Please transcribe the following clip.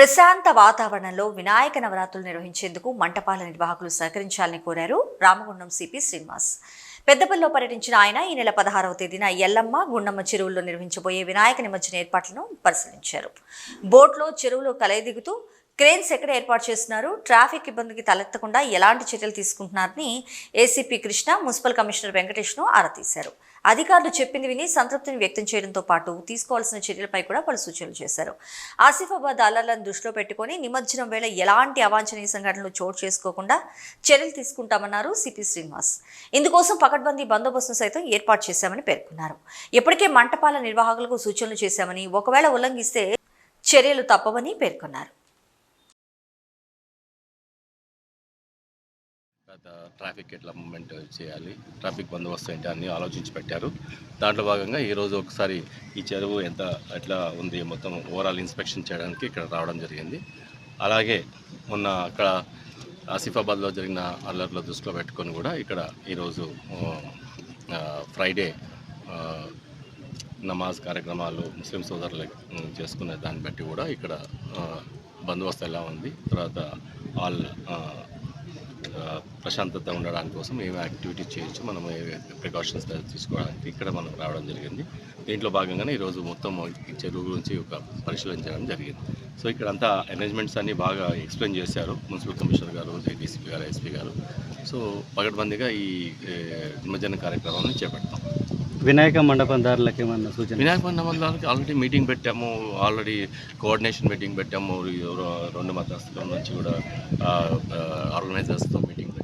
ప్రశాంత వాతావరణంలో వినాయక నవరాత్రులు నిర్వహించేందుకు మంటపాల నిర్వాహకులు సహకరించాలని కోరారు రామగుండం సిపి శ్రీనివాస్. పెద్దపల్లిలో పర్యటించిన ఆయన ఈ నెల పదహారవ తేదీన ఎల్లమ్మ గుండమ్మ చెరువుల్లో నిర్వహించబోయే వినాయక నిమజ్జన ఏర్పాట్లను పరిశీలించారు. బోట్లో చెరువులో కలయిదిగుతూ క్రేన్స్ ఎక్కడ ఏర్పాటు చేస్తున్నారు? ట్రాఫిక్ ఇబ్బందికి తలెత్తకుండా ఎలాంటి చర్యలు తీసుకుంటున్నారని ఏసీపీ కృష్ణ మున్సిపల్ కమిషనర్ వెంకటేష్ను ఆరా తీశారు. అధికారులు చెప్పింది విని సంతృప్తిని వ్యక్తం చేయడంతో పాటు తీసుకోవాల్సిన చర్యలపై కూడా పలు సూచనలు చేశారు. ఆసిఫాబాద్ అల్లర్లను దృష్టిలో పెట్టుకొని నిమజ్జనం వేళ ఎలాంటి అవాంఛనీయ సంఘటనలు చోటు చేసుకోకుండా చర్యలు తీసుకుంటామన్నారు సిపి శ్రీనివాస్. ఇందుకోసం పకడ్బందీ బందోబస్తును సైతం ఏర్పాటు చేశామని పేర్కొన్నారు. ఇప్పటికే మంటపాల నిర్వాహకులకు సూచనలు చేశామని ఒకవేళ ఉల్లంఘిస్తే చర్యలు తప్పవని పేర్కొన్నారు. ట్రాఫిక్ ఎట్లా మూమెంట్ చేయాలి ట్రాఫిక్ బందోబస్తు ఏంటి అని ఆలోచించి పెట్టారు. దాంట్లో భాగంగా ఈరోజు ఒకసారి ఈ చెరువు ఎంత ఎట్లా ఉంది మొత్తం ఓవరాల్ ఇన్స్పెక్షన్ చేయడానికి ఇక్కడ రావడం జరిగింది. అలాగే మొన్న అక్కడ ఆసిఫాబాద్లో జరిగిన అల్లర్లో దృష్టిలో పెట్టుకొని కూడా ఇక్కడ ఈరోజు ఫ్రైడే నమాజ్ కార్యక్రమాలు ముస్లిం సోదరులు చేసుకునే దాన్ని బట్టి కూడా ఇక్కడ బందోబస్తు ఎలా ఉంది తర్వాత ఆల్ ప్రశాంతత ఉండడానికి కోసం ఏమి యాక్టివిటీస్ చేయొచ్చు మనం ఏ ప్రికాషన్స్ తీసుకోవడానికి ఇక్కడ మనం రావడం జరిగింది. దీంట్లో భాగంగానే ఈరోజు మొత్తం ఈ చెరువు గురించి ఒక పరిశీలించడం జరిగింది. సో ఇక్కడ అంతా అరేంజ్మెంట్స్ అన్ని బాగా ఎక్స్ప్లెయిన్ చేశారు. Municipal commissioner garu DCP garu SP garu. So పగడ్బందీగా ఈ నిమజ్జన కార్యక్రమాన్ని చేపడతాం వినాయక మండపం దారులకు ఏమన్నా సూచన వినాయక మండపం దారులకు ఆల్రెడీ మీటింగ్ పెట్టాము ఆల్రెడీ కోఆర్డినేషన్ మీటింగ్ పెట్టాము రెండు మతస్థుల నుంచి కూడా ఆర్గనైజర్స్తో మీటింగ్